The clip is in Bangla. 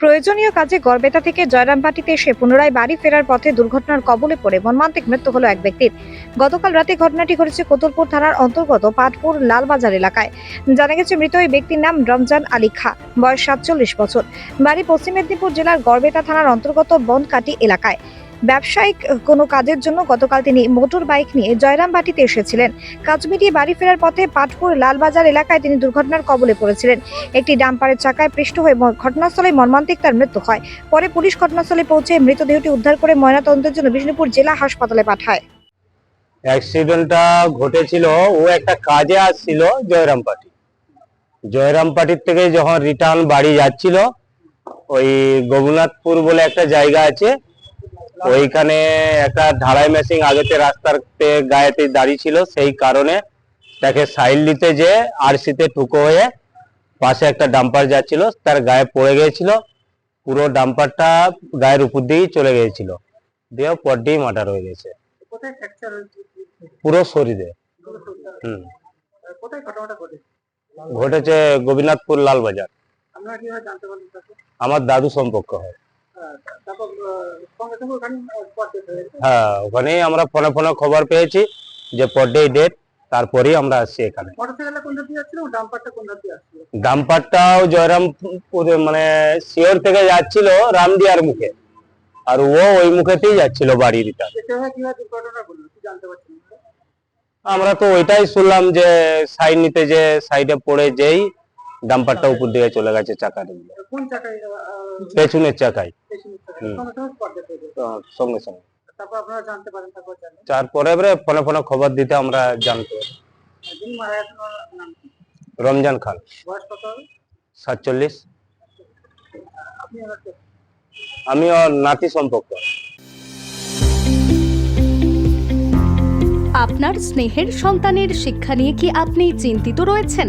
প্রয়োজনীয় কাজে গড়বেতা থেকে জয়রামবাটিতে এসে পুনরায় বাড়ি ফেরার পথে দুর্ঘটনার কবলে পড়ে মর্মান্তিক মৃত্যু হলো এক ব্যক্তির। গতকাল রাতে ঘটনাটি ঘটেছে কোতলপুর থানার অন্তর্গত পাটপুর লালবাজার এলাকায়। জানা গেছে, মৃত ওই ব্যক্তির নাম রমজান আলী খা, বয়স সাতচল্লিশ বছর। বাড়ি পশ্চিম মেদিনীপুর জেলার গড়বেতা থানার অন্তর্গত বনকাটি এলাকায়। ব্যবসায়িক কোনো কাজের জন্য গতকাল তিনি মোটর বাইক নিয়ে জয়রামবাটিতে এসেছিলেন। কাজ মিটিয়ে বাড়ি ফেরার পথে পাটপুর লালবাজার এলাকায় তিনি দুর্ঘটনার কবলে পড়েছিলেন। একটি ডাম্পারের চাকায় পৃষ্ঠ হয়ে ঘটনাস্থলে মর্মান্তিক তার মৃত্যু হয়। পরে পুলিশ ঘটনাস্থলে পৌঁছে মৃতদেহটি উদ্ধার করে ময়নাতদন্তের জন্য বিষ্ণুপুর জেলা হাসপাতালে পাঠায়। অ্যাক্সিডেন্টটা ঘটেছিল, ও একটা কাজে আসছিল জয়রামপাটি জয়রামপাটির থেকে যখন রিটার্ন বাড়ি যাচ্ছিল, ওই গোগুনাথপুর বলে একটা জায়গা আছে ওইখানে একটা ঢালাই মেশিন আগেতে রাস্তার গায়েতে দাঁড়িয়ে ছিল সেই কারণে তাকে সাইড নিতে যে আরসিতে ঠুকো হয়ে পাশে একটা ডাম্পার যাচ্ছিল তার গায়ে পড়ে গিয়েছিল পুরো ডাম্পারটা গায়ের উপর দিয়েই চলে গিয়েছিল। দিয়ে পরডেই মার্ডার হয়ে গেছে। পুরো শরীরে। হুম। ঘটেছে? গোপীনাথপুর লালবাজার। আমার দাদু সম্পর্ক হয়। ওখানে হ্যাঁ ওখানেই আমরা ফোনে ফোনে খবর পেয়েছি যে পরডে ডেট তারপরেই আমরা আসছি এখানে। ডাম্পারটাও জয়রামপুর মানে শিওর থেকে যাচ্ছিল রামদিয়ার মুখে। আর ও ওই মুখেতেই যাচ্ছিল বাড়ি রিটার্ন সেভাবে কীভাবে দুর্ঘটনা ঘটলো কি জানতে পারছেন আমরা তো ওইটাই শুনলাম যে সাইড নিতে যে সাইডে পড়ে যেই ডাম্পারটা উপর দিকে চলে গেছে চাকা দিয়ে কোন চাকায় পেছনের চাকায়। সঙ্গে সঙ্গে। তারপর আপনারা জানতে পারেন তারপর জানেন। তারপরে এবারে ফোনে ফোনে খবর দিতে আমরা জানতে রমজান খান। সাতচল্লিশ। আমি ওর নাতি সম্পর্ক। আপনার স্নেহের সন্তানের শিক্ষা নিয়ে কি আপনি চিন্তিত রয়েছেন?